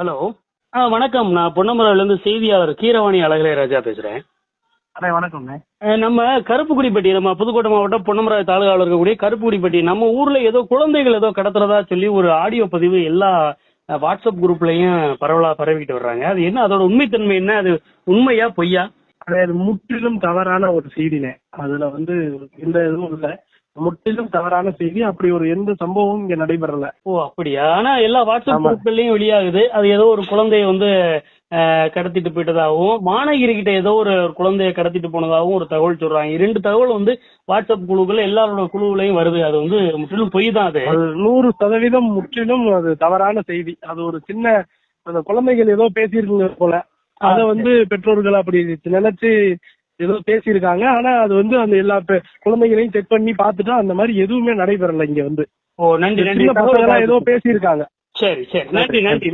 Hello. ஆ வணக்கம். நான் பொன்னமராவிலேருந்து செய்தியாளர் கீரவாணி அழகலை ராஜா பேசுறேன். அண்ணே வணக்கம்ண்ணே. அஹ் நம்ம கருப்புக்குடிப்பட்டி நம்ம புதுக்கோட்டை மாவட்டம் பொன்னமராவதி தாலுகாவில் இருக்கக்கூடிய கருப்புக்குடிப்பட்டி நம்ம ஊர்ல ஏதோ குழந்தைகள் ஏதோ கடத்துறதா சொல்லி ஒரு ஆடியோ பதிவு எல்லா வாட்ஸ்அப் குரூப்லயும் பரவலா பரவிக்கிட்டு வர்றாங்க. அது என்ன? அதோட உண்மைத்தன்மை என்ன? அது உண்மையா பொய்யா? அது முற்றிலும் தவறான ஒரு செய்தினே அதுல வந்து எந்த இதுவும் இல்ல. முற்றிலும் தவறான செய்தி. அப்படி ஒரு எந்த சம்பவமும் இங்க நடைபெறல. ஓ அப்படியா? ஆனா எல்லா வாட்ஸ்அப். குரூப்லயும் வெளியாகுது. அது ஏதோ ஒரு குழந்தைய வந்து கடத்திட்டு போயிட்டதாகவும் மாநகிரி கிட்ட ஏதோ ஒரு குழந்தைய கடத்திட்டு போனதாகவும் ஒரு தகவல் சொல்றாங்க. இரண்டு தகவல் வந்து வாட்ஸ்அப் குழுக்கள் எல்லாரோட குழுவிலையும் வருது. அது வந்து முற்றிலும் பொய் தான் அது. அது நூறு சதவீதம் முற்றிலும் அது தவறான செய்தி. அது ஒரு சின்ன அந்த குழந்தைகள் ஏதோ பேசியிருக்குங்க போல. அத வந்து பெற்றோர்கள் அப்படி நினைச்சு ஏதோ பேசியிருக்காங்க. ஆனா அது வந்து அந்த எல்லா குழந்தைகளையும் செக் பண்ணி பார்த்துட்டா அந்த மாதிரி எதுவுமே நடைபெறல இங்க வந்து. ஓ நன்றி நன்றி. ஏதோ பேசியிருக்காங்க. சரி சரி. நன்றி. நன்றி.